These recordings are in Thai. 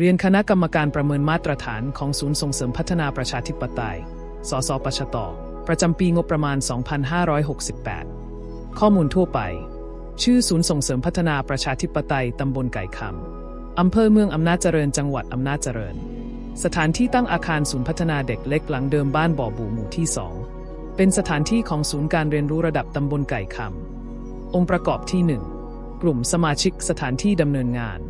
เรียนคณะกรรมการประเมินมาตรฐานของศูนย์ส่งเสริมพัฒนาประชาธิปไตย สสปชต ประจำปีงบประมาณ 2568 ข้อมูลทั่วไป ชื่อศูนย์ส่งเสริมพัฒนาประชาธิปไตย ตำบลไก่คำ อำเภอเมืองอำนาจเจริญ จังหวัดอำนาจเจริญ สถานที่ตั้งอาคารศูนย์พัฒนาเด็กเล็กหลังเดิมบ้านบ่อบู่หมู่ที่ 2 เป็นสถานที่ของศูนย์การเรียนรู้ระดับตำบลไก่คำ องค์ประกอบที่ 1 กลุ่มสมาชิกสถานที่ดำเนินงาน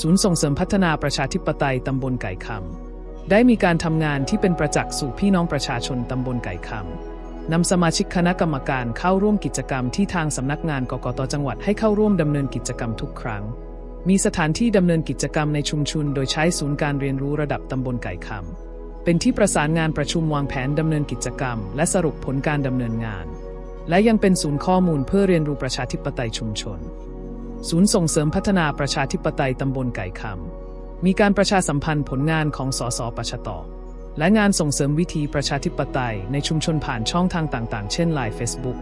ศูนย์ส่งเสริมพัฒนาประชาธิปไตยตำบลไก่คำได้มีการทำงานที่เป็นประจักษ์สู่พี่น้องประชาชนตำบลไก่คำนำสมาชิกคณะกรรมการเข้าร่วมกิจกรรมที่ทางสำนักงานกกตจังหวัดให้เข้าร่วมดำเนินกิจกรรมทุกครั้ง มีสถานที่ดำเนินกิจกรรมในชุมชนโดยใช้ศูนย์การเรียนรู้ระดับตำบลไก่คำเป็นที่ประสานงานประชุมวางแผนดำเนินกิจกรรม และสรุปผลการดำเนินงาน และยังเป็นศูนย์ข้อมูลเพื่อเรียนรู้ประชาธิปไตยชุมชน ศูนย์ส่งเสริมพัฒนาประชาธิปไตยตำบลไก่คำ มีการประชาสัมพันธ์ผลงานของสสปชต และงานส่งเสริมวิธีประชาธิปไตยในชุมชนผ่านช่องทางต่างๆ เช่น Line Facebook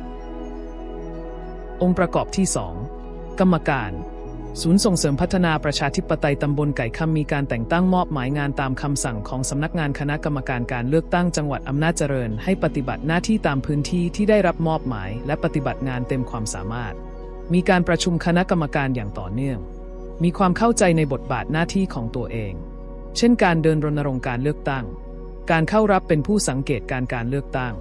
องค์ประกอบที่ 2 กรรมการ ศูนย์ส่งเสริมพัฒนาประชาธิปไตยตำบลไก่คำมีการแต่งตั้งมอบหมายงานตามคำสั่งของสำนักงานคณะกรรมการการเลือกตั้งจังหวัดอำนาจเจริญ ให้ปฏิบัติหน้าที่ตามพื้นที่ที่ได้รับมอบหมาย และปฏิบัติงานเต็มความสามารถ มีการประชุมคณะกรรมการอย่างต่อเนื่อง มีความเข้าใจในบทบาทหน้าที่ของตัวเอง เช่นการเดินรณรงค์การเลือกตั้ง การเข้ารับเป็นผู้สังเกตการการเลือกตั้ง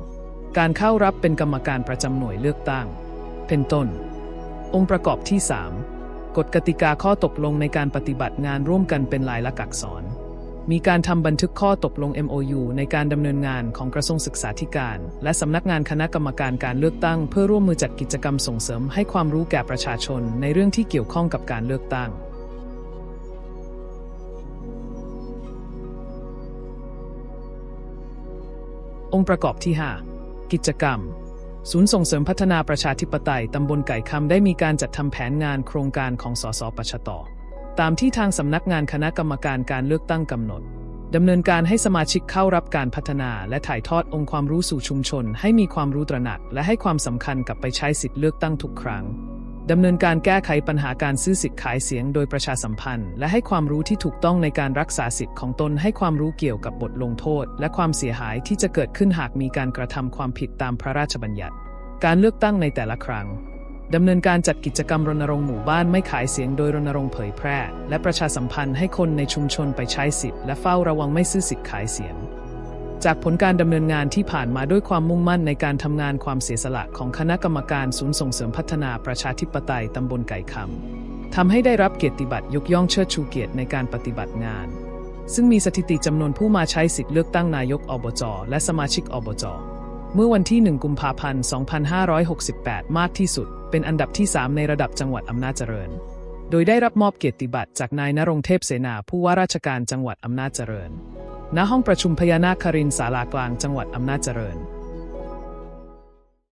การเข้ารับเป็นกรรมการประจำหน่วยเลือกตั้ง เป็นต้น องค์ประกอบที่ 3 กฎกติกาข้อตกลงในการปฏิบัติงานร่วมกันเป็นลายลักษณ์อักษร มีการทำบันทึกข้อตกลง MOU ในการดำเนินงานของกระทรวงศึกษาธิการ และสำนักงานคณะกรรมการการเลือกตั้ง เพื่อร่วมมือจัดกิจกรรมส่งเสริมให้ความรู้แก่ประชาชนในเรื่องที่เกี่ยวข้องกับการเลือกตั้งองค์ประกอบที่ 5 กิจกรรม ศูนย์ส่งเสริมพัฒนาประชาธิปไตย ตำบลไก่คำได้มีการจัดทำแผนงานโครงการของสสปชต ตามที่ทางสำนักงานคณะกรรมการการเลือกตั้งกำหนดดำเนินการให้สมาชิกเข้ารับการพัฒนา และถ่ายทอดองค์ความรู้สู่ชุมชน ให้มีความรู้ตระหนัก และให้ความสำคัญกับไปใช้สิทธิเลือกตั้งทุกครั้งดำเนินการแก้ไขปัญหาการซื้อสิทธิ์ขายเสียงโดยประชาสัมพันธ์ และให้ความรู้ที่ถูกต้องในการรักษาสิทธิ์ของตนให้ความรู้เกี่ยวกับบทลงโทษ และความเสียหายที่จะเกิดขึ้นหากมีการกระทำความผิดตามพระราชบัญญัติ การเลือกตั้งในแต่ละครั้ง ดำเนินการจัดกิจกรรมรณรงค์หมู่บ้านไม่ขายเสียงโดยรณรงค์เผยแพร่ และประชาสัมพันธ์ให้คนในชุมชนไปใช้สิทธิ์และเฝ้าระวังไม่ซื้อสิทธิ์ขายเสียง จากผลการดำเนินงานที่ผ่านมาด้วยความมุ่งมั่นในการทำงานความเสียสละของคณะกรรมการศูนย์ส่งเสริมพัฒนาประชาธิปไตยตำบลไก่คำทำให้ได้รับเกียรติบัตรยกย่องเชิดชูเกียรติในการปฏิบัติงาน ซึ่งมีสถิติจำนวนผู้มาใช้สิทธิ์เลือกตั้งนายกอบจและสมาชิกอบจเมื่อวันที่ 1 กุมภาพันธ์ 2568 มากที่สุด เป็นอันดับที่ 3 ในระดับจังหวัดอำนาจเจริญ โดยได้รับมอบเกียรติบัตรจากนายนรงเทพเสนาผู้ว่าราชการจังหวัดอำนาจเจริญ ณ ห้องประชุมพญานาคครินศาลากลางจังหวัดอำนาจเจริญ